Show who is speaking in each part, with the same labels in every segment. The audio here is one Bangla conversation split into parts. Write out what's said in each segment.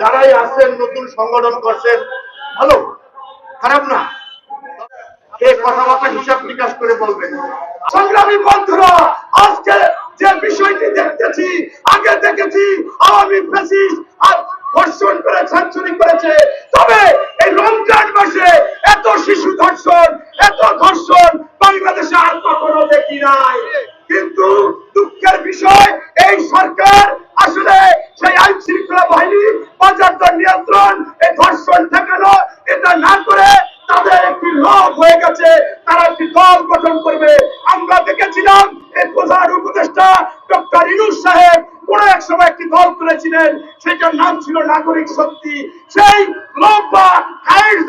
Speaker 1: যারাই আসছেন নতুন সংগঠন করছেন, ভালো, খারাপ না। এই কথাবার্তা হিসাব নিকাশ করে বলবেন?
Speaker 2: সংগ্রামী বন্ধুরা আজকে যে বিষয়টি দেখতেছি আগে দেখেছি আওয়ামী ফ্যাসিস্ট আর ধর্ষণ করে সেঞ্চুরি করেছে তবে এই রমজান মাসে এত শিশু ধর্ষণ এত ধর্ষণ বাংলাদেশে আর কখনো দেখি নাই কিন্তু দুঃখের বিষয় এই সরকার আসলে সেই আইন শৃঙ্খলা বাহিনী বাজার দর নিয়ন্ত্রণ এই ধর্ষণ ঠেকানো এটা না করে তাদের একটি লোভ হয়ে গেছে তারা একটি গঠন করবে। আমরা দেখেছিলাম এই প্রধান উপদেষ্টা ডক্টর ইনুস সাহেব কোন এক সময় একটি দল করেছিলেন সেটার নাম ছিল নাগরিক শক্তি। সেই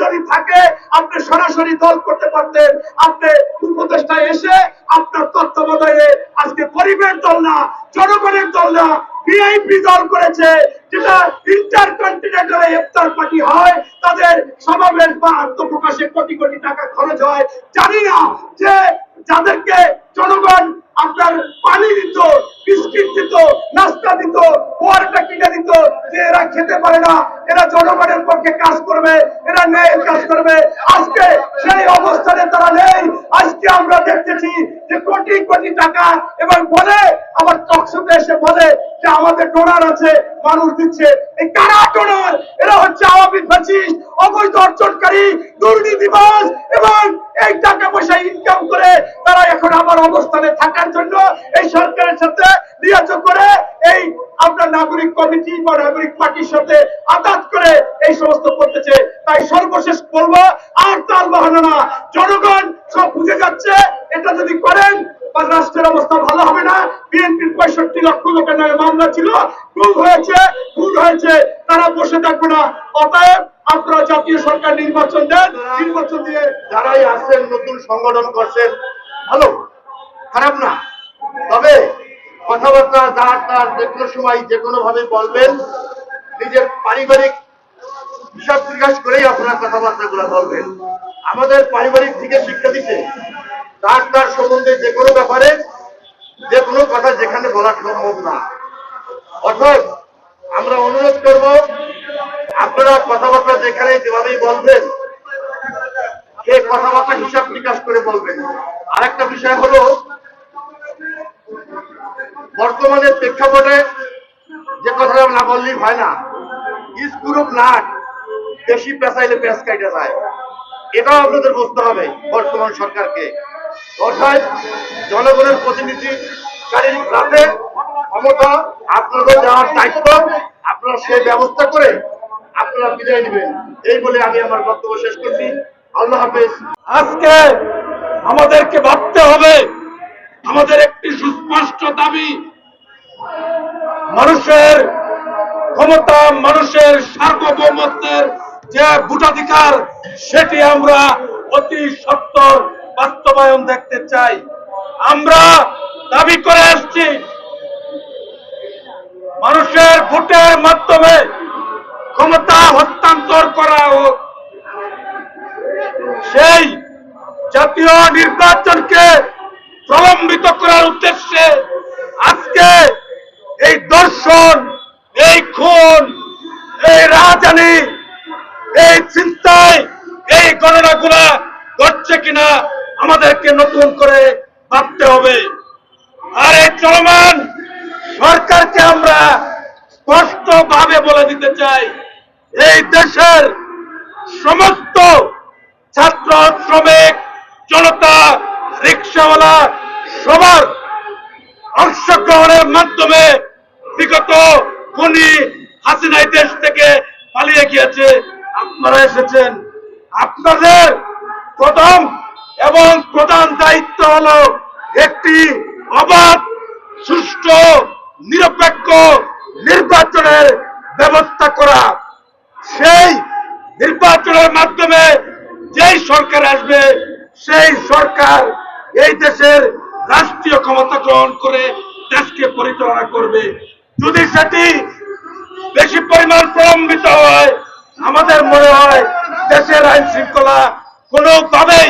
Speaker 2: যদি থাকে, আপনি সরাসরি দল করতে পারতেন। আপনি উপদেষ্টা এসে আপনার তত্ত্বাবধানে আজকে গরিবের দল না, জনগণের দল না ভিআইপি দল করেছে, যেটা ইন্টার কন্টিনেন্টাল ইফতার পার্টি হয়, তাদের সমাবেশ বা আত্মপ্রকাশে কোটি কোটি টাকা খরচ হয় জানি না যে যাদেরকে জনগণ আপনার পানি দিত, বিস্কিট দিত, নাস্তা দিত ওয়ারটা কিনে দিত, যে এরা খেতে পারে না, এরা জনগণের পক্ষে কাজ করবে। এরা ন্যায়ের কাজ করবে। আজকে সেই অবস্থানে তারা নেই। আজকে আমরা দেখতেছি যে কোটি কোটি টাকা এবং বলে আবার টকশোতে এসে বলে যে আমাদের ডোনার আছে, মানুষ দিচ্ছে। এই কারা ডোনার? এরা হচ্ছে আওয়ামী ফ্যাসিস্ট, অবৈধ অর্জনকারী, দুর্নীতিবাজ এবং এই টাকা পয়সা ইনকাম করে তারা এখন আমার অবস্থানে থাকার জন্য এই সরকারের সাথে নিয়োগ করে এই আপনার নাগরিক কমিটি বা নাগরিক পার্টির সাথে আঘাত করে এই সমস্ত করতেছে। তাই সর্বশেষ বলব, আর তার বাহানা না। জনগণ সব বুঝে যাচ্ছে, এটা যদি করেন রাষ্ট্রের অবস্থা ভালো হবে না। বিএনপির পঁয়ষট্টি লক্ষ লোকের নামে মামলা ছিল, খুন হয়েছে খুন হয়েছে, তারা বসে থাকবে না। অতএব আপনারা জাতীয় সরকার নির্বাচন দেন, নির্বাচন দিয়ে
Speaker 1: যারাই আসছেন, নতুন সংগঠন করছেন, ভালো, খারাপ না। তবে কথাবার্তা, যার তার, যে কোনো সময় যে কোনো ভাবে বলবেন, নিজের পারিবারিক হিসাব বিকাশ করেই আপনার কথাবার্তা গুলো বলবেন। আমাদের পারিবারিক থেকে শিক্ষা দিতে, তার তার সম্বন্ধে যে কোনো ব্যাপারে যে কোনো কথা যেখানে বলা সম্ভব না। অর্থাৎ আমরা অনুরোধ করব, আপনারা কথাবার্তা যেখানে যেভাবেই বলবেন এই কথাবার্তা হিসাব নিকাশ করে বলবেন। আরেকটা বিষয় হলো, বর্তমানে প্রেক্ষাপটে যে কথাটা না বললেই হয় না। স্ক্রুপ নাট বেশি পেঁচাইলে পেঁচ কাইটে যায়। এটাও আপনাদের বুঝতে হবে বর্তমান সরকারকে। অর্থাৎ জনগণের প্রতিনিধি শারীরিক রাতে ক্ষমতা আপনাদের দেওয়ার দায়িত্ব, আপনারা সেই ব্যবস্থা করে আপনারা বিদায় নেবেন। এই বলে আমি আমার বক্তব্য শেষ করছি। আল্লাহ হাফেজ।
Speaker 2: আজকে আমাদেরকে ভাবতে হবে, আমাদের একটি সুস্পষ্ট দাবি, মানুষের ক্ষমতা, মানুষের সার্বভৌমত্বের যে ভোটাধিকার, সেটি আমরা অতি সত্তর বাস্তবায়ন দেখতে চাই। আমরা দাবি করে আসছি, মানুষের ভোটের মাধ্যমে ক্ষমতা হস্তান্তর করা হোক। সেই জাতীয় নির্বাচনকে প্রলম্বিত করার উদ্দেশ্যে আজকে এই দর্শন আমাদেরকে নতুন করে ভাবতে হবে। আর এই চলমান সরকারকে আমরা স্পষ্ট ভাবে বলে দিতে চাই, এই দেশের সমস্ত ছাত্র, শ্রমিক, জনতা, রিক্সাওয়ালা, সবার অংশগ্রহণের মাধ্যমে বিগত খুনি হাসিনা এই দেশ থেকে পালিয়ে গিয়েছে। আপনারা এসেছেন। আপনাদের প্রথম এবং প্রধান দায়িত্ব হল একটি অবাধ, সুষ্ঠু, নিরপেক্ষ নির্বাচনের ব্যবস্থা করা। সেই নির্বাচনের মাধ্যমে যেই সরকার আসবে, সেই সরকার এই দেশের রাষ্ট্রীয় ক্ষমতা গ্রহণ করে দেশকে পরিচালনা করবে। যদি সেটি বেশি পরিমাণ প্রলম্বিত হয়, আমাদের মনে হয় দেশের আইন শৃঙ্খলা কোনোভাবেই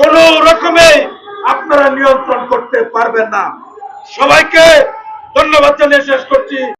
Speaker 2: কোনো রকমে আপনারা নিয়ন্ত্রণ করতে পারবেন না। সবাইকে ধন্যবাদ জানিয়ে শেষ করছি।